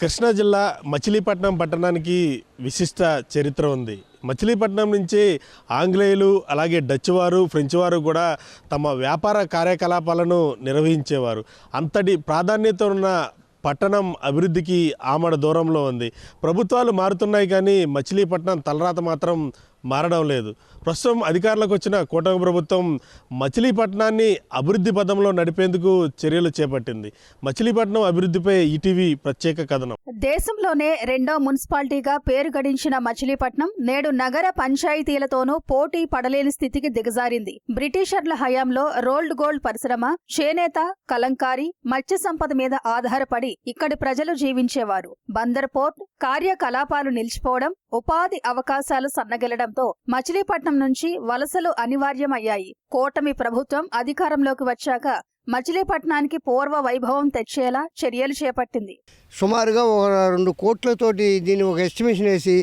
కృష్ణా జిల్లా మచిలీపట్నం పట్టణానికి విశిష్ట చరిత్ర ఉంది. మచిలీపట్నం నుంచి ఆంగ్లేయులు అలాగే డచ్ వారు ఫ్రెంచ్ వారు కూడా తమ వ్యాపార కార్యకలాపాలను నిర్వహించేవారు. అంతటి ప్రాధాన్యత ఉన్న పట్టణం అభివృద్ధికి ఆమడ దూరంలో ఉంది. ప్రభుత్వాలు మారుతున్నాయి కానీ మచిలీపట్నం తలరాత మాత్రం మారడం లేదు. ప్రస్తుతం అధికారులకు వచ్చిన కూటమి ప్రభుత్వం మచిలీపట్నాన్ని అభివృద్ధి పదంలో నడిపేందుకు చర్యలు చేపట్టింది. మచిలీపట్నం అభివృద్ధిపై ఈటీవీ ప్రత్యేక కథనం. దేశంలోనే రెండో మున్సిపాలిటీగా పేరు గడించిన మచిలీపట్నం నేడు నగర పంచాయతీలతోనూ పోటీ పడలేని స్థితికి దిగజారింది. బ్రిటిషర్ల హయాంలో రోల్డ్ గోల్డ్ పరిశ్రమ చేనేత కలంకారీ మత్స్య సంపద మీద ఆధారపడి ఇక్కడి ప్రజలు జీవించేవారు. బందర్ పోర్ట్ కార్యకలాపాలు నిలిచిపోవడం ఉపాధి అవకాశాలు సన్నగిలడంతో మచిలీపట్నం నుంచి వలసలు అనివార్యమయ్యాయి. కూటమి ప్రభుత్వం అధికారంలోకి వచ్చాక మచిలీపట్నానికి పూర్వ వైభవం తెచ్చేలా చర్యలు చేపట్టింది. సుమారుగా ఒక రెండు కోట్లతోటి దీన్ని ఒక ఎస్టిమేషన్ వేసి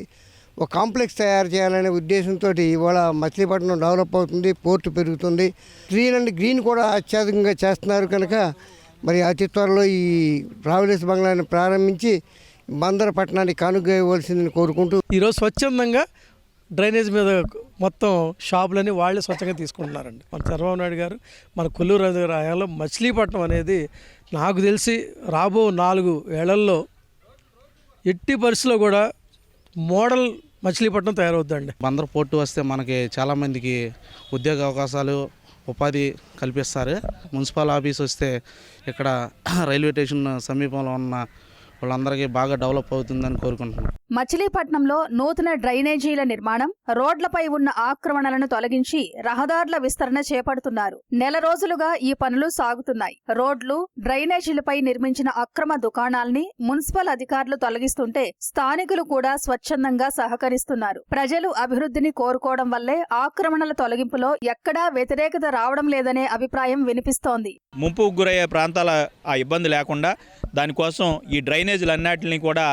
ఒక కాంప్లెక్స్ తయారు చేయాలనే ఉద్దేశంతో ఇవాళ మచిలీపట్నం డెవలప్ అవుతుంది పోర్టు పెరుగుతుంది. గ్రీన్ అండ్ గ్రీన్ కూడా అత్యధికంగా చేస్తున్నారు కనుక మరి అతి త్వరలో ఈ ట్రావెలర్స్ బంగ్లాన్ని ప్రారంభించి బందర పట్టణానికి కానుక ఇవ్వాల్సిందని కోరుకుంటూ ఈరోజు స్వచ్ఛందంగా డ్రైనేజ్ మీద మొత్తం షాపులని వాళ్ళే స్వచ్ఛంగా తీసుకుంటున్నారండి. మన చంద్రబాబు నాయుడు గారు మన కొల్లూరు గారి హయాంలో మచిలీపట్నం అనేది నాకు తెలిసి రాబో నాలుగు ఏళ్ళలో ఎట్టి పరిస్థితిలో కూడా మోడల్ మచిలీపట్నం తయారవుద్దండి. బందర్ పోర్టు వస్తే మనకి చాలామందికి ఉద్యోగ అవకాశాలు ఉపాధి కల్పిస్తారు. మున్సిపల్ ఆఫీస్ వస్తే ఇక్కడ రైల్వే స్టేషన్ సమీపంలో ఉన్న వాళ్ళందరికీ బాగా డెవలప్ అవుతుందని కోరుకుంటున్నాను మచిలీపట్నంలో నూతన డ్రైనేజీల నిర్మాణం రోడ్లపై ఉన్న ఆక్రమణలను తొలగించి రహదారుల విస్తరణ చేపడుతున్నారు. నెల రోజులుగా ఈ పనులు సాగుతున్నాయి. రోడ్లు డ్రైనేజీలపై నిర్మించిన అక్రమ దుకాణాల్ని మున్సిపల్ అధికారులు తొలగిస్తుంటే స్థానికులు కూడా స్వచ్ఛందంగా సహకరిస్తున్నారు. ప్రజలు అభివృద్ధిని కోరుకోవడం వల్లే ఆక్రమణల తొలగింపులో ఎక్కడా వ్యతిరేకత రావడం లేదనే అభిప్రాయం వినిపిస్తోంది. ముంపు గురయ్యే ప్రాంతాల ఆ ఇబ్బంది లేకుండా దానికోసం ఈ డ్రైనేజీలు అన్నిటిని కూడా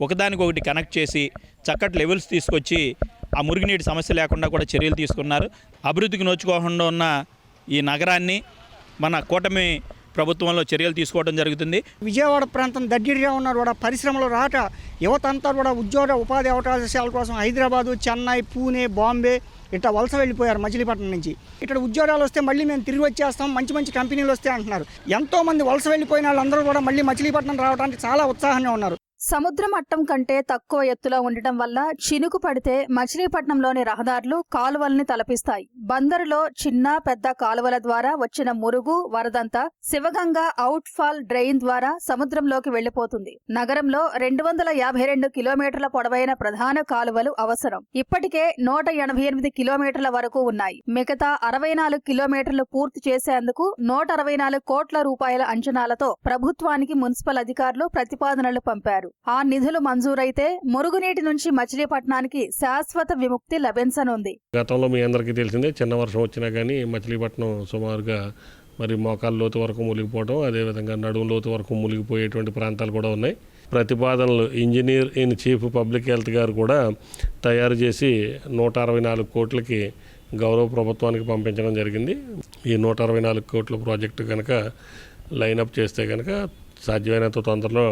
ఒకదానికొకటి కనెక్ట్ చేసి చక్కటి లెవెల్స్ తీసుకొచ్చి ఆ మురుగునీటి సమస్య లేకుండా కూడా చర్యలు తీసుకున్నారు. అభివృద్ధికి నోచుకోకుండా ఉన్న ఈ నగరాన్ని మన కూటమి ప్రభుత్వంలో చర్యలు తీసుకోవడం జరుగుతుంది. విజయవాడ ప్రాంతం దగ్గరగా ఉన్నారు కూడా పరిశ్రమలు రాక యువత అంతా కూడా ఉద్యోగ ఉపాధి అవకాశాల కోసం హైదరాబాదు చెన్నై పూణే బాంబే ఇట్లా వలస వెళ్ళిపోయారు మచిలీపట్నం నుంచి. ఇక్కడ ఉద్యోగాలు వస్తే మళ్ళీ మేము తిరిగి వచ్చేస్తాం మంచి మంచి కంపెనీలు వస్తే అంటున్నారు. ఎంతో మంది వలస వెళ్ళిపోయిన వాళ్ళందరూ కూడా మళ్ళీ మచిలీపట్నం రావడానికి చాలా ఉత్సాహంగా ఉన్నారు. సముద్ర మట్టం కంటే తక్కువ ఎత్తులో ఉండటం వల్ల చినుకు పడితే మచిలీపట్నంలోని రహదారులు కాలువల్ని తలపిస్తాయి. బందరులో చిన్న పెద్ద కాలువల ద్వారా వచ్చిన మురుగు వరదంతా శివగంగ అవుట్ ఫాల్ డ్రెయిన్ ద్వారా సముద్రంలోకి వెళ్ళిపోతుంది నగరంలో రెండు వందల యాభై రెండు కిలోమీటర్ల పొడవైన ప్రధాన కాలువలు అవసరం. ఇప్పటికే నూట ఎనభై ఎనిమిది కిలోమీటర్ల వరకు ఉన్నాయి. మిగతా అరవై నాలుగు కిలోమీటర్లు పూర్తి చేసేందుకు నూట అరవై నాలుగు కోట్ల రూపాయల అంచనాలతో ప్రభుత్వానికి మున్సిపల్ అధికారులు ప్రతిపాదనలు పంపారు. ఆ నిధులు మంజూరైతే మురుగునీటి నుంచి మచిలీపట్నానికి శాశ్వత విముక్తి లభించనుంది. గతంలో మీ అందరికీ తెలిసిందే చిన్న వర్షం వచ్చినా కానీ మచిలీపట్నం సుమారుగా మరి మోకాళ్ళ లోతు వరకు మునిగిపోవడం అదేవిధంగా నడుము లోతు వరకు మునిగిపోయేటువంటి ప్రాంతాలు కూడా ఉన్నాయి. ప్రతిపాదనలు engineer in chief public health గారు కూడా తయారు చేసి నూట అరవై నాలుగు కోట్లకి గౌరవ ప్రభుత్వానికి పంపించడం జరిగింది. ఈ నూట అరవై నాలుగు కోట్ల ప్రాజెక్టు కనుక లైనప్ చేస్తే కనుక సాధ్యమైనంత తొందరలో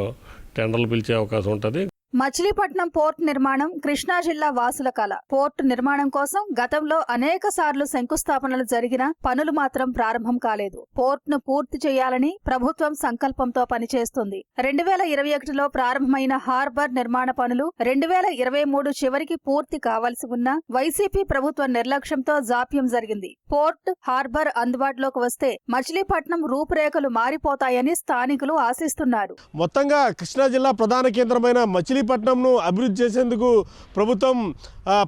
టెండర్లు పిలిచే అవకాశం ఉంటుంది. మచిలీపట్నం పోర్ట్ నిర్మాణం కృష్ణా జిల్లా వాసుల కళ పోర్ట్ నిర్మాణం కోసం గతంలో అనేక సార్లు శంకుస్థాపనలు జరిగిన పనులు మాత్రం ప్రారంభం కాలేదు. పోర్ట్ను పూర్తి చేయాలని ప్రభుత్వం సంకల్పంతో పనిచేస్తుంది. రెండు వేల ఇరవై ఒకటిలో ప్రారంభమైన హార్బర్ నిర్మాణ పనులు రెండు వేల ఇరవై మూడు చివరికి పూర్తి కావాల్సి ఉన్న వైసీపీ ప్రభుత్వ నిర్లక్ష్యంతో జాప్యం జరిగింది. పోర్ట్ హార్బర్ అందుబాటులోకి వస్తే మచిలీపట్నం రూపురేఖలు మారిపోతాయని స్థానికులు ఆశిస్తున్నారు. మొత్తంగా కృష్ణా జిల్లా ప్రధాన కేంద్రమైన మచిలీపట్నంను అభివృద్ధి చేసేందుకు ప్రభుత్వం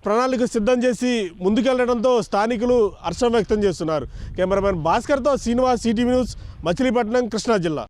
ప్రణాళిక సిద్ధం చేసి ముందుకెళ్ళడంతో స్థానికులు హర్షం వ్యక్తం చేస్తున్నారు. కెమెరామెన్ భాస్కర్తో శ్రీనివాస్ సిటీ న్యూస్ మచిలీపట్నం కృష్ణా జిల్లా.